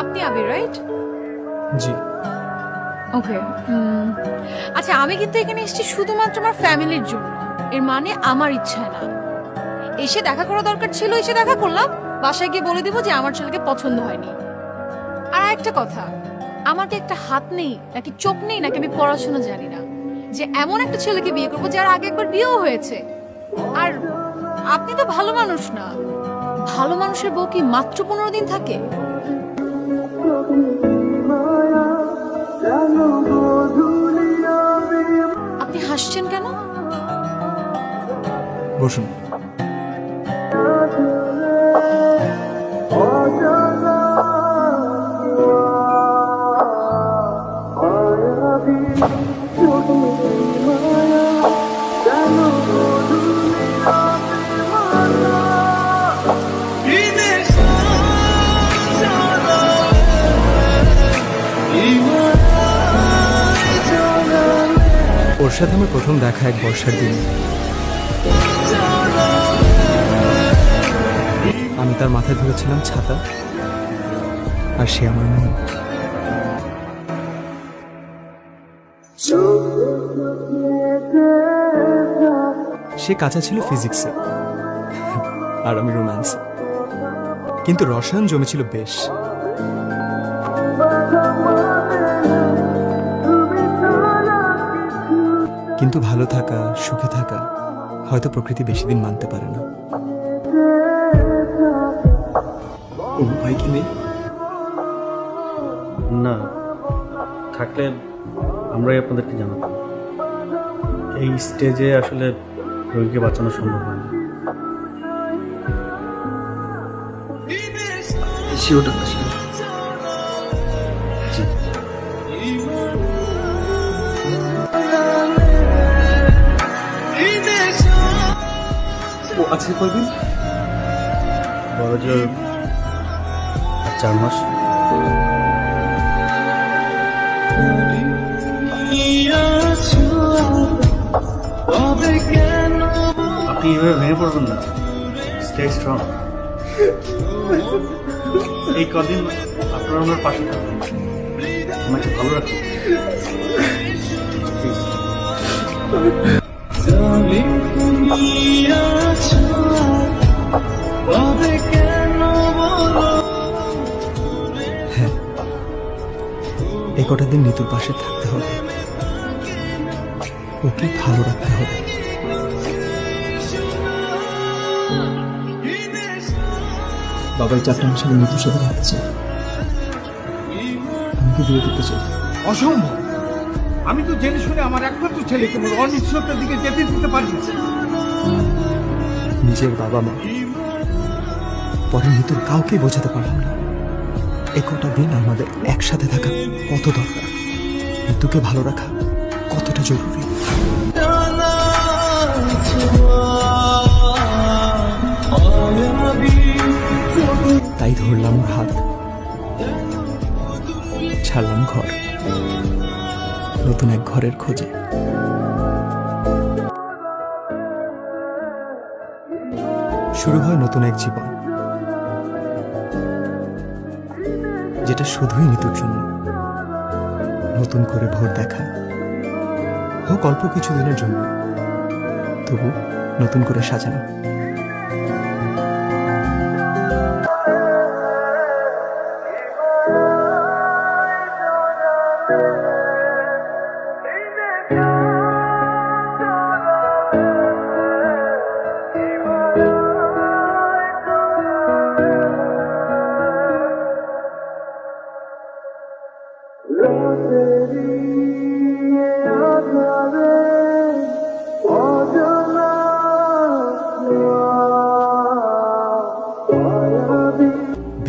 আপনি আবির রাইট জি। ওকে আচ্ছা আমি কিন্তু এখানে এসেছি শুধুমাত্র আমার ফ্যামিলির জন্য। এর মানে আমার ইচ্ছা না। এসে দেখা করা দরকার ছিল এসে দেখা করলাম। বাসায় গিয়ে বলে দিব যে আমার ছেলেকে পছন্দ হয়নি। আর একটা কথা আমার কি একটা হাত নেই নাকি চোখ নেই নাকি আমি পড়াশোনা জানি না? যে এমন একটা ছেলেকে বিয়ে করব যার আগে একবার বিয়েও হয়েছে। আর আপনি তো ভালো মানুষ না। ভালো মানুষের বউ কি মাত্র পনেরো দিন থাকে? আপনি হাসছেন কেন? বসুন। ওর সাথে আমার প্রথম দেখা এক বর্ষার দিন। আমি তার মাথায় ধরেছিলাম ছাতা, আর সে আমার মন। সে কাঁচা ছিল ফিজিক্সে, আর আমি রোম্যান্সে। কিন্তু রসায়ন জমেছিল বেশ। কিন্তু ভালো থাকা সুখে থাকা হয়তো প্রকৃতি বেশি দিন মানতে পারে না। ও ভাই কি নেই? না থাকলে আমরাই আপনাদেরকে জানাতাম। এই স্টেজে আসলে রোগীকে বাঁচানো সম্ভব হয় না। শিওটা আছে কয়দিন বড় জোর চার মাস। আপনি এভাবে ভেঙে পড়বেন না। স্টে স্ট্রং এই কদিন আপনারা আমার পাশে থাকবেন। আমাকে ভালো রাখুন। Please. এই কটা দিন নিতুর পাশে থাকতে হবে। ওকে ভালো রাখতে হবে। বাবাই চারটা মাসে আমি নিতুর সাথে থাকতে চাই। আমাকে বিয়ে করতে চাই। অসম্ভব। আমি তো জেনে শুনে আমার একমাত্র ছেলেকে বলে অনিশ্চয়তার দিকে যেতে দিতে পারি নিজের বাবা মা। পরে নিতুর কাউকে বোঝাতে পারলাম না। এ কটা দিন আমাদের একসাথে থাকা কত দরকার। নিতুকে ভালো রাখা কতটা জরুরি? তাই ধরলাম হাত। ছাড়লাম ঘর। নতুন এক ঘরের খোঁজে। শুরু হয় নতুন এক জীবন। যেটা শুধুই নিতুর জন্য। নতুন করে ভোর দেখা। হোক অল্প কিছুদিনের জন্য। তবু নতুন করে সাজানো।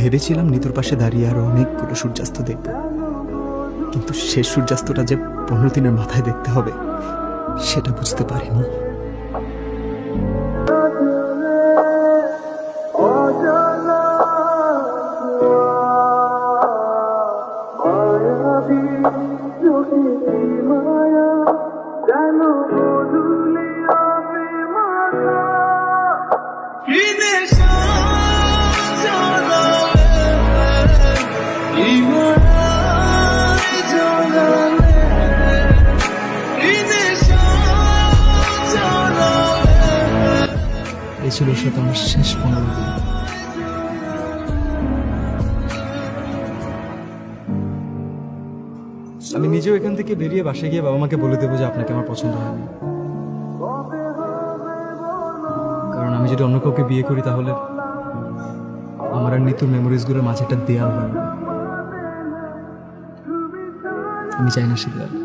ভেবেছিলাম নিতুর পাশে দাঁড়িয়ে আরও অনেকগুলো সূর্যাস্ত দেখব। কিন্তু শেষ সূর্যাস্তটা যে পনেরো দিনের মাথায় দেখতে হবে, সেটা বুঝতে পারিনি। ছিল সাথে আমার শেষ পনেরো দিন। আমি নিজেও এখান থেকে বেরিয়ে বাসে গিয়ে বাবা মাকে বলে দেবো যে আপনাকে আমার পছন্দ হয়নি। কারণ আমি যদি অন্য কাউকে বিয়ে করি তাহলে আমার আর নিতুর মেমোরিজগুলোর মাঝে একটা দেয়াল লাগবে আমি চাই না শিখলাম